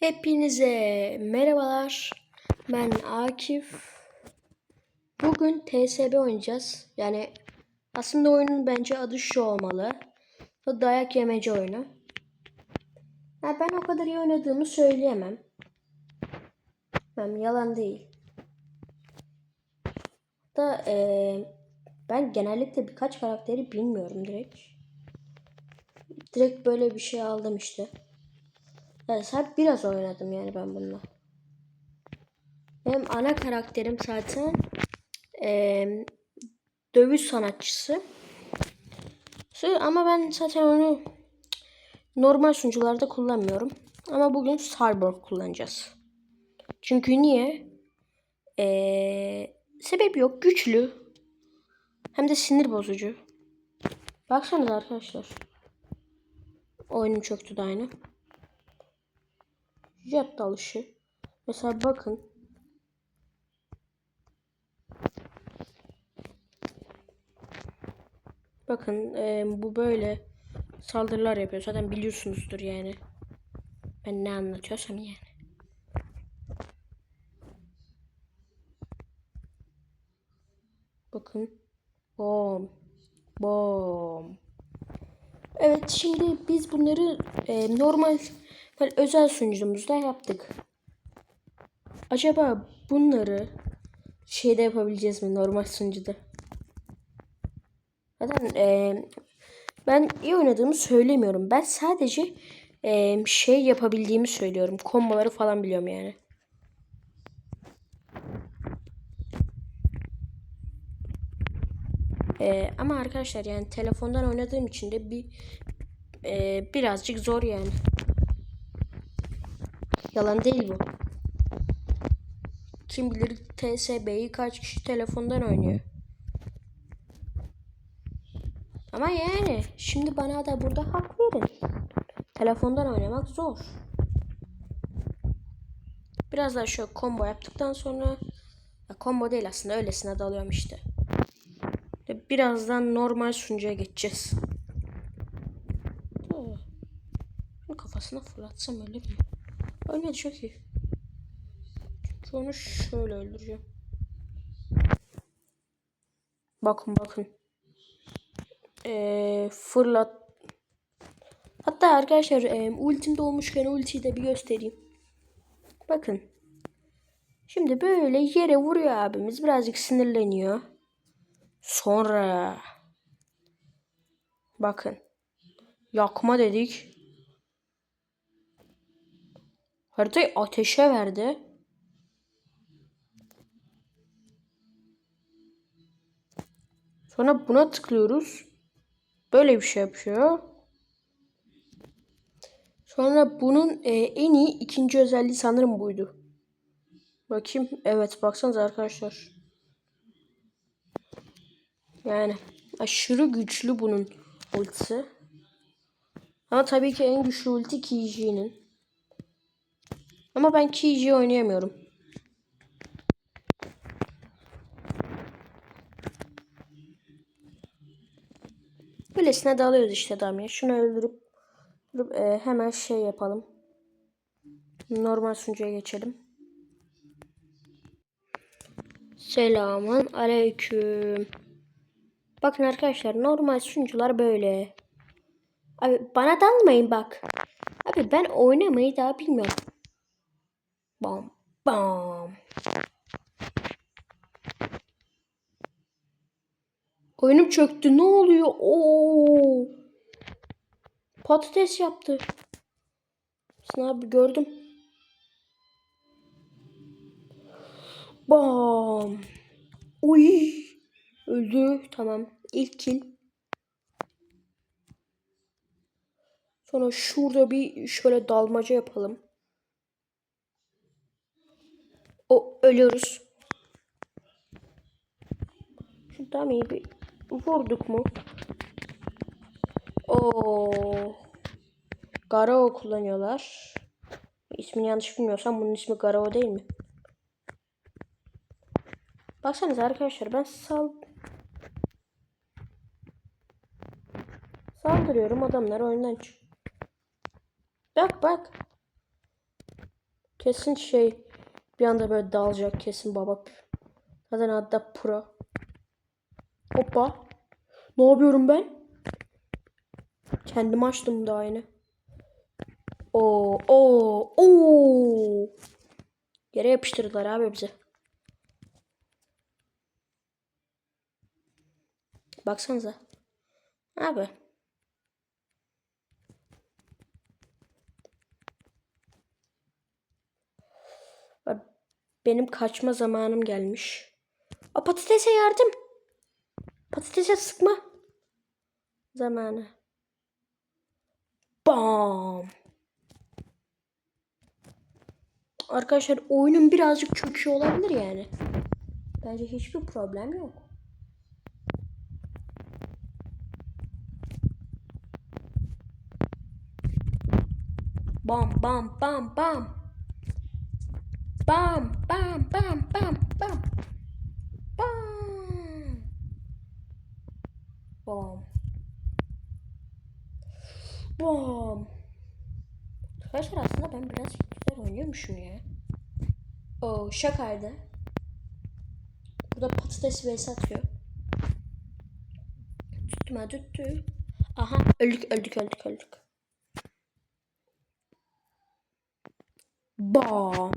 Hepinize merhabalar. Ben Akif. Bugün TSB oynayacağız. Yani aslında oyunun bence adı şu olmalı. Bu dayak yemeci oyunu. Ha, ben o kadar iyi oynadığımı söyleyemem. Ben yalan değil. Da eee, ben genellikle birkaç karakteri bilmiyorum direkt. Direkt böyle bir şey aldım işte. Evet, sadece biraz oynadım yani ben bununla. Benim ana karakterim zaten eee dövüş sanatçısı. Ama ben zaten onu normal sunucularda kullanmıyorum. Ama bugün Cyborg kullanacağız. Çünkü niye? Eee sebebi yok. Güçlü. Hem de sinir bozucu. Baksanıza arkadaşlar. Oyunum çöktü de aynı. Jet dalışı. Mesela bakın. Bakın e, bu böyle saldırılar yapıyor. Zaten biliyorsunuzdur yani. Ben ne anlatıyorsam yani. Bakın. Bom. Bom. Evet şimdi biz bunları e, normal böyle özel sunucumuzda yaptık. Acaba bunları şeyde yapabileceğiz mi normal sunucuda? Zaten e, ben iyi oynadığımı söylemiyorum. Ben sadece e, şey yapabildiğimi söylüyorum. Komboları falan biliyorum yani. E, ama arkadaşlar yani telefondan oynadığım için de bir e, birazcık zor yani. Yalan değil bu. Kim bilir TSB'yi kaç kişi telefondan oynuyor. Ama yani şimdi bana da burada hak verin. Telefondan oynamak zor. Biraz daha şöyle combo yaptıktan sonra ya combo değil aslında öylesine dalıyorum işte. Birazdan normal sunucuya geçeceğiz. Şunu kafasına fırlatsam ölür mü? Ölmedi çok iyi. Çünkü onu şöyle öldüreceğim. Bakın bakın. Ee, fırlat. Hatta arkadaşlar e, ultim doğmuşken ultiyi de bir göstereyim. Bakın. Şimdi böyle yere vuruyor abimiz. Birazcık sinirleniyor. Sonra. Bakın. Yakma dedik. Haritayı ateşe verdi. Sonra buna tıklıyoruz. Böyle bir şey yapıyor. Sonra bunun e, en iyi ikinci özelliği sanırım buydu. Bakayım. Evet baksanıza arkadaşlar. Yani aşırı güçlü bunun ultisi. Ama tabii ki en güçlü ulti Kiji'nin. Ama ben Kiji oynayamıyorum. Böylesine dalıyoruz işte damya. Şunu öldürüp, öldürüp, e, hemen şey yapalım. Normal sunucuya geçelim. Selamun aleyküm. Bakın arkadaşlar normal sunucular böyle. Abi bana dalmayın bak. Abi ben oynamayı daha bilmiyorum. Bam bam. Oyunum çöktü. Ne oluyor? Oo. Patates yaptı. Sen abi gördüm. Bam. Uy. Öldü. Tamam. İlk kill. Sonra şurada bir şöyle dalmaca yapalım. O ölüyoruz. Şuradan iyi bir vurduk mu? O Garao kullanıyorlar. İsmini yanlış bilmiyorsam bunun ismi Garao değil mi? Baksanıza arkadaşlar ben sal saldırıyorum adamlar oyundan çık. Bak bak. Kesin şey bir anda böyle dalacak kesin baba. Zaten da pro. Hoppa. Ne yapıyorum ben? Kendim açtım da aynı. Oo, oo, oo. Yere yapıştırdılar abi bize. Baksanıza. Abi. Benim kaçma zamanım gelmiş. O patatese yardım. Patatese sıkma. Zamanı. Bam. Arkadaşlar oyunun birazcık çöküyor olabilir yani. Bence hiçbir problem yok. Bam bam bam bam. Bam bam bam bam bam. Bam. Bam. Bam. Arkadaşlar aslında ben biraz güzel oynuyormuşum ya. O şakaydı. Burada patates vs atıyor. Tutma tuttu. Aha öldük öldük öldük öldük. Bam.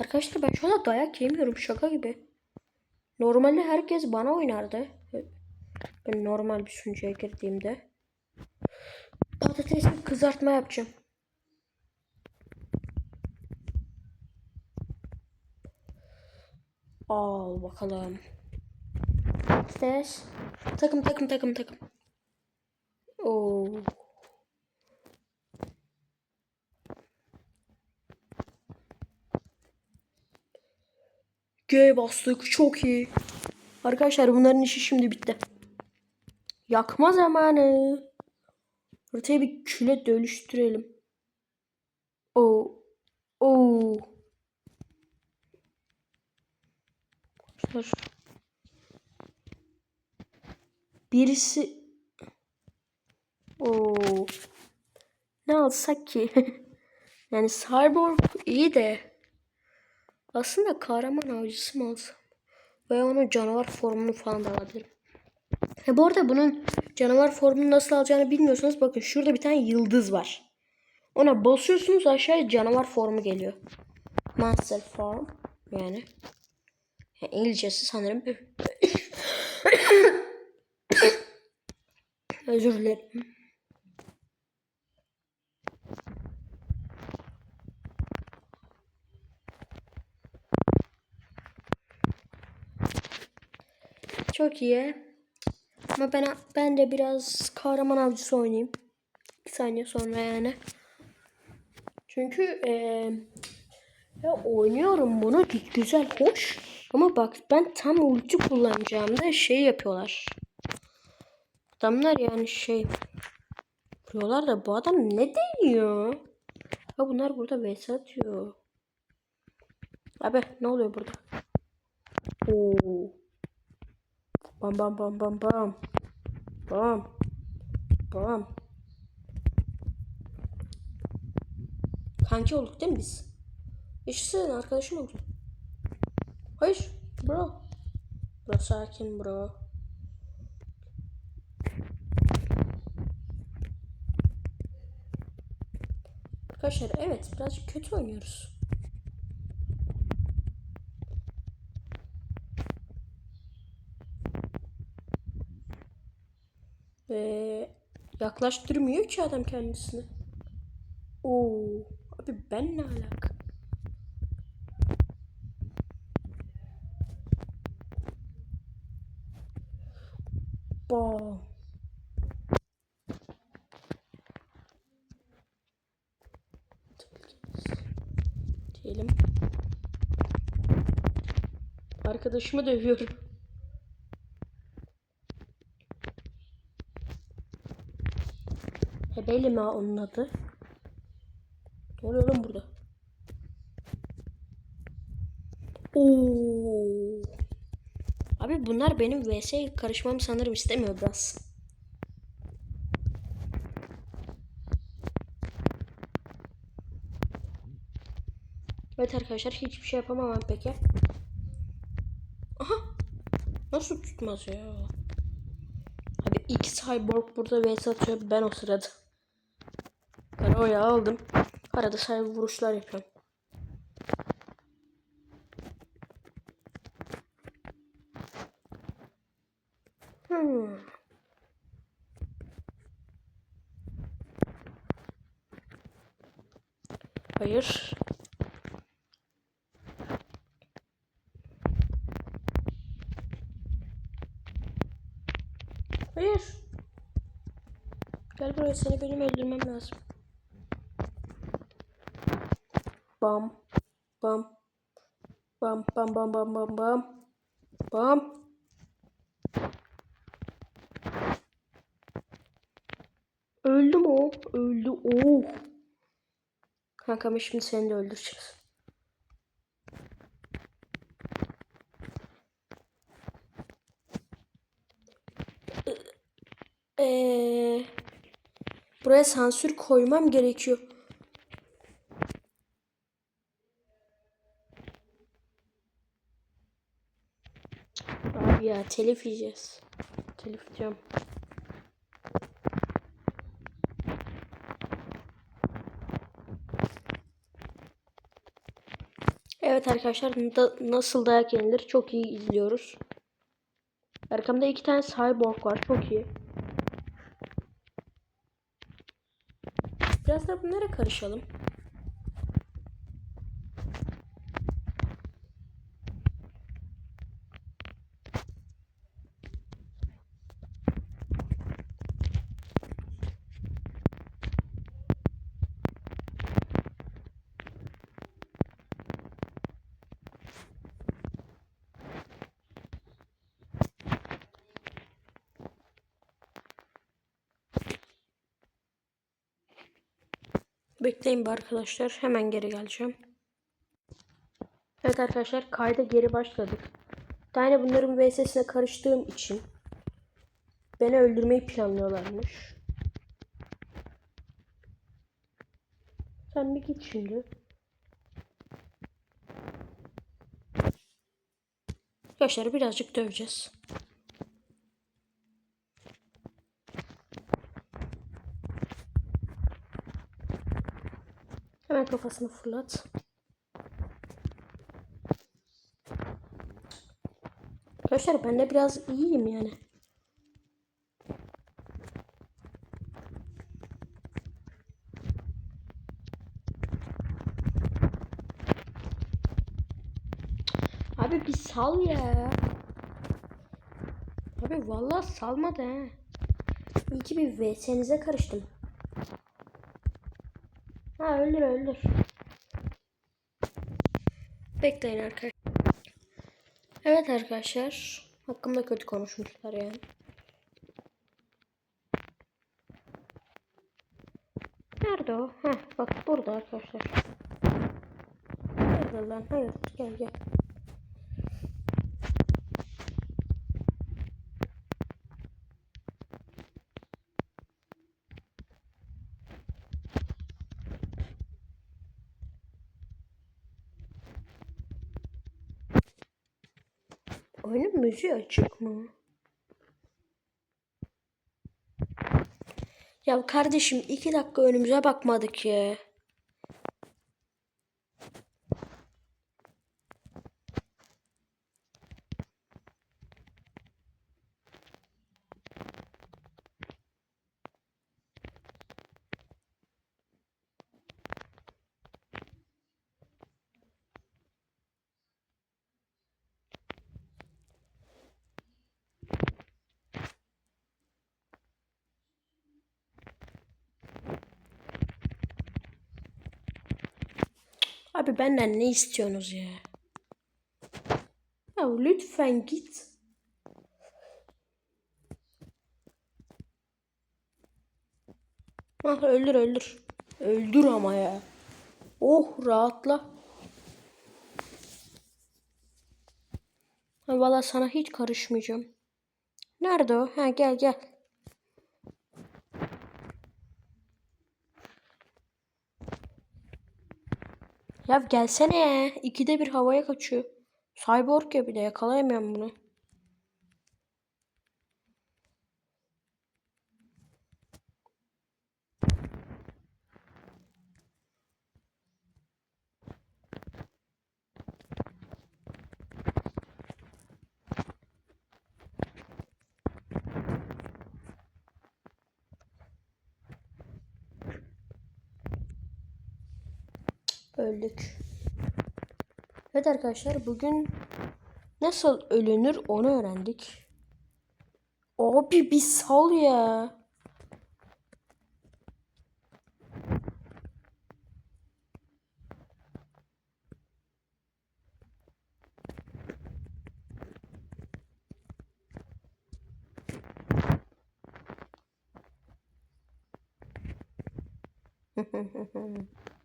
Arkadaşlar ben şu anda dayak yemiyorum şaka gibi. Normalde herkes bana oynardı. Ben normal bir sunucuya girdiğimde. Patatesli kızartma yapacağım. Al bakalım. Patates. Takım takım takım takım. Oo. G bastık çok iyi. Arkadaşlar bunların işi şimdi bitti. Yakma zamanı. Ortaya bir küle dönüştürelim. Oo. Oo. Arkadaşlar. Birisi Oo. Ne alsak ki? yani Cyborg iyi de aslında kahraman avcısı mı alsam? Veya onun canavar formunu falan da alabilirim. He bu arada bunun canavar formunu nasıl alacağını bilmiyorsanız bakın şurada bir tane yıldız var. Ona basıyorsunuz aşağıya canavar formu geliyor. Monster form yani. yani İngilizcesi sanırım. Özür dilerim. Çok iyi. Ama ben ben de biraz kahraman avcısı oynayayım. Bir saniye sonra yani. Çünkü eee ya oynuyorum bunu güzel hoş. Ama bak ben tam ulti kullanacağımda şey yapıyorlar. Adamlar yani şey vuruyorlar da bu adam ne deniyor? Ha bunlar burada vs atıyor. Abi ne oluyor burada? Oo. Bam bam bam bam bam. Bam. Bam. Kanki olduk değil mi biz? Yaşasın arkadaşım olduk. Hayır bro. Bro sakin bro. Arkadaşlar evet birazcık kötü oynuyoruz. Ve yaklaştırmıyor ki adam kendisini. Oo, abi ben ne alaka? Bam. Diyelim. Arkadaşımı dövüyorum. Hebeli mi onun adı? Ne oluyor lan burada? Oo. Abi bunlar benim vs karışmamı sanırım istemiyor biraz. Evet arkadaşlar hiçbir şey yapamam ben peki. Aha. Nasıl tutmaz ya? Abi iki cyborg burada vs atıyor ben o sırada. Oya aldım. Arada cyber vuruşlar yapıyorum. Hmm. Hayır. Hayır. Gel buraya seni benim öldürmem lazım. Bam. Bam. Bam bam bam bam bam bam. Bam. Öldü mü o? Öldü. Oh. Kankam şimdi seni de öldüreceğiz. Ee, buraya sansür koymam gerekiyor. Abi ya telif yiyeceğiz. Telif diyorum. Evet arkadaşlar da- nasıl dayak yenilir çok iyi izliyoruz. Arkamda iki tane cyborg var çok iyi. Biraz da bunlara karışalım. Bekleyin arkadaşlar. Hemen geri geleceğim. Evet arkadaşlar kayda geri başladık. Yani bunların VS'sine karıştığım için beni öldürmeyi planlıyorlarmış. Sen bir git şimdi. Arkadaşlar birazcık döveceğiz. Hemen kafasını fırlat. Arkadaşlar ben de biraz iyiyim yani. Abi bir sal ya. Abi vallahi salmadı ha. İyi ki bir VS'nize karıştım. Öldür öldür. Bekleyin arkadaşlar. Evet arkadaşlar. Hakkımda kötü konuşmuşlar yani. Nerede o? Heh bak burada arkadaşlar. Nerede lan? Hayır gel gel. Oyunun müziği açık mı? Ya kardeşim iki dakika önümüze bakmadık ya. Abi benden ne istiyorsunuz ya? Ya lütfen git. Ah öldür öldür. Öldür ama ya. Oh rahatla. Ha, Valla sana hiç karışmayacağım. Nerede o? Ha gel gel. Ya gelsene. İkide bir havaya kaçıyor. Cyborg ya bir de yakalayamıyorum bunu. Öldük. Evet arkadaşlar bugün nasıl ölünür onu öğrendik. Abi bir sal ya.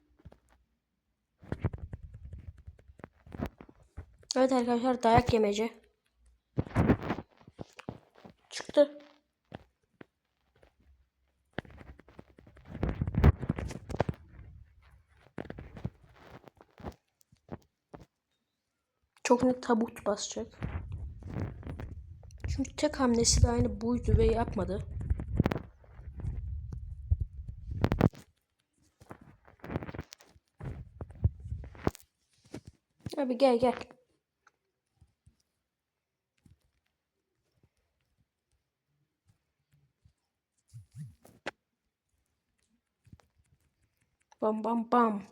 Evet arkadaşlar dayak yemeci. Çıktı. Çok net tabut basacak. Çünkü tek hamlesi de aynı buydu ve yapmadı. Abi gel gel. Bam bam bam.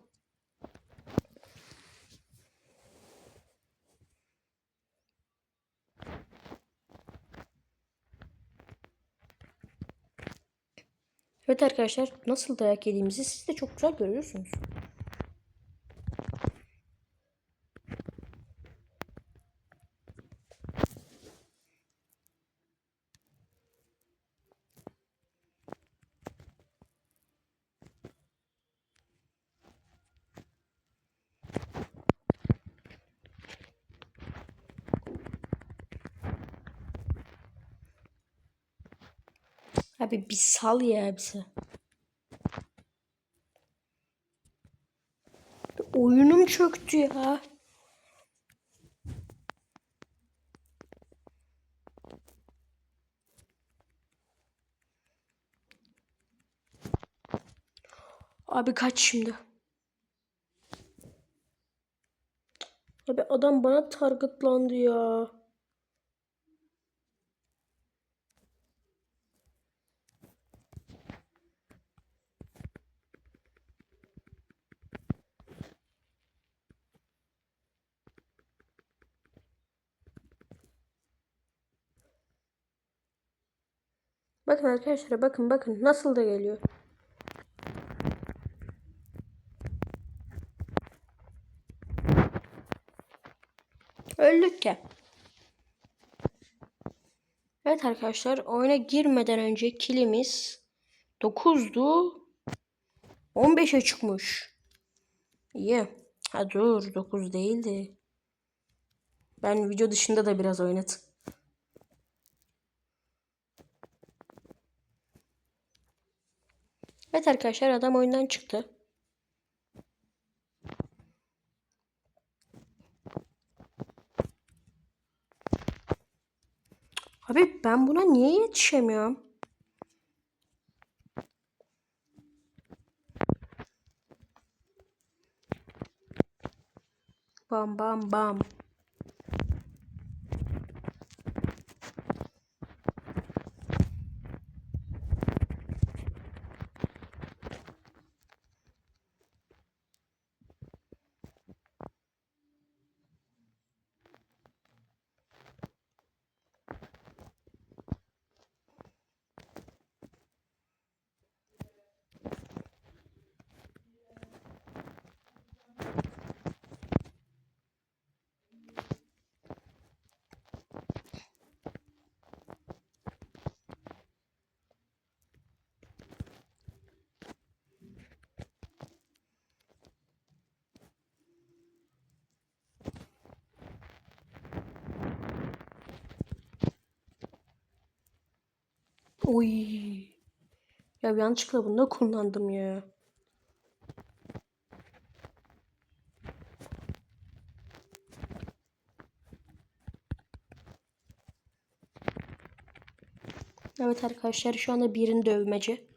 Evet arkadaşlar nasıl dayak yediğimizi siz de çok güzel görüyorsunuz. Abi bir sal ya bize. Oyunum çöktü ya. Abi kaç şimdi. Abi adam bana targetlandı ya. Bakın arkadaşlar bakın bakın nasıl da geliyor. Öldük ya. Evet arkadaşlar oyuna girmeden önce kilimiz 9'du. 15'e çıkmış. İyi. Ha dur 9 değildi. Ben video dışında da biraz oynadım. Evet arkadaşlar adam oyundan çıktı. Abi ben buna niye yetişemiyorum? Bam bam bam. Oy. Ya yanlışlıkla bunu da kullandım ya. Evet arkadaşlar şu anda birin dövmeci.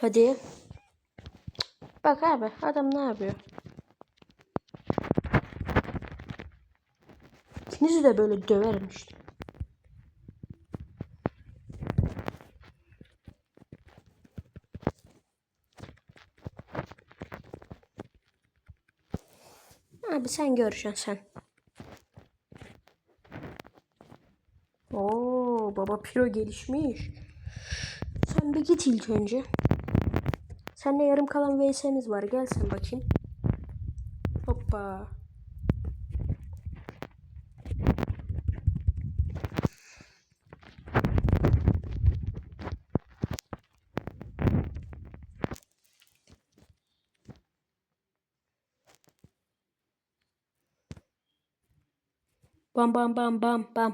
Hadi. Bak abi adam ne yapıyor? İkinizi de böyle dövermiştim. Abi sen göreceksin sen. Oo baba piro gelişmiş. Sen bir git ilk önce. Seninle yarım kalan VS'miz var. Gel sen bakayım. Hoppa. Bam bam bam bam bam.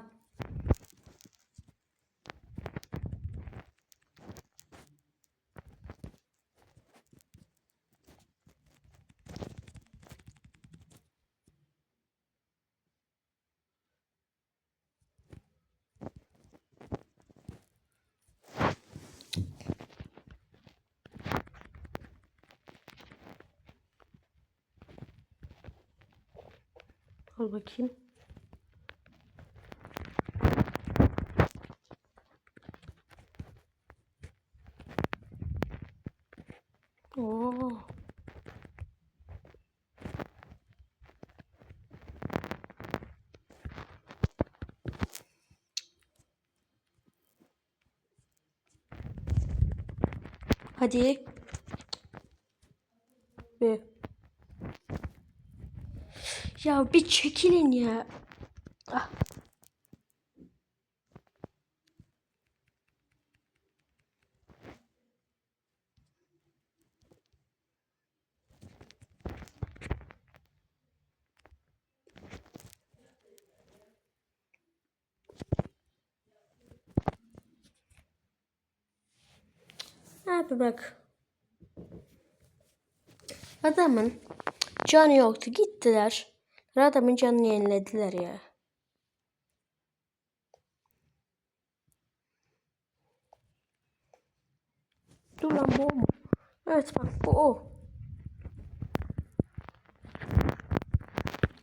Al bakayım. Oo. Hadi. Bir. Ya bir çekilin ya. Abi bak. Adamın canı yoktu. Gittiler. Adamın canını yenilediler ya. Dur lan bu mu? Evet bak bu o.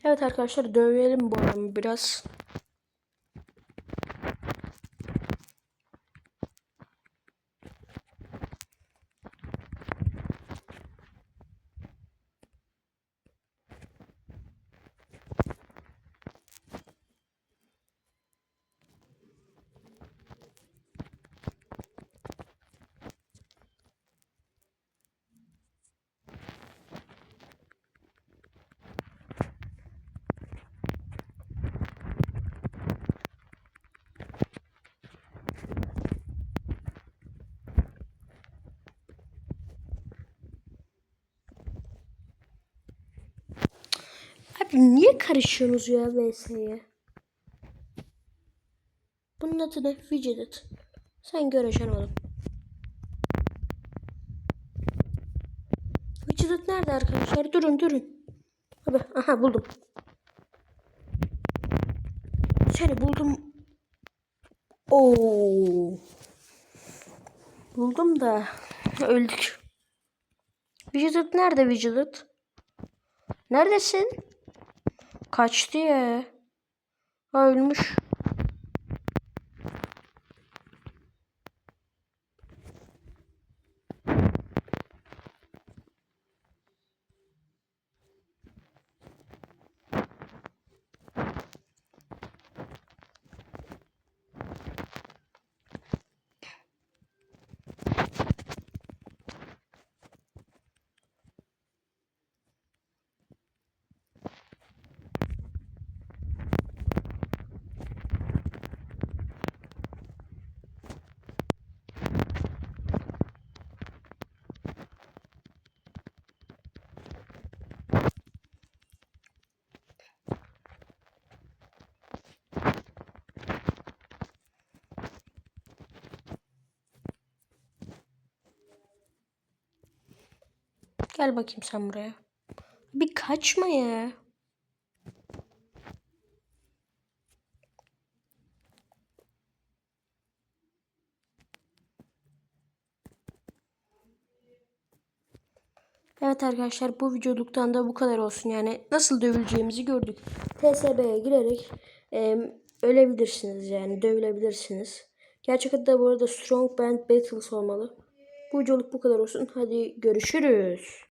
Evet arkadaşlar dövelim bu adamı biraz. Niye karışıyorsunuz ya VS'ye? Bunun adı ne? Widget. Sen göreceksin oğlum. Widget nerede arkadaşlar? Durun durun. Abi aha buldum. Seni buldum. Oo. Buldum da öldük. Widget nerede Widget? Neredesin? Kaçtı ya. Ölmüş. Gel bakayım sen buraya. Bir kaçma ya. Evet arkadaşlar bu videoluktan da bu kadar olsun. Yani nasıl dövüleceğimizi gördük. TSB'ye girerek e, ölebilirsiniz yani dövülebilirsiniz. Gerçekten de bu arada Strong Band Battles olmalı. Bu videoluk bu kadar olsun. Hadi görüşürüz.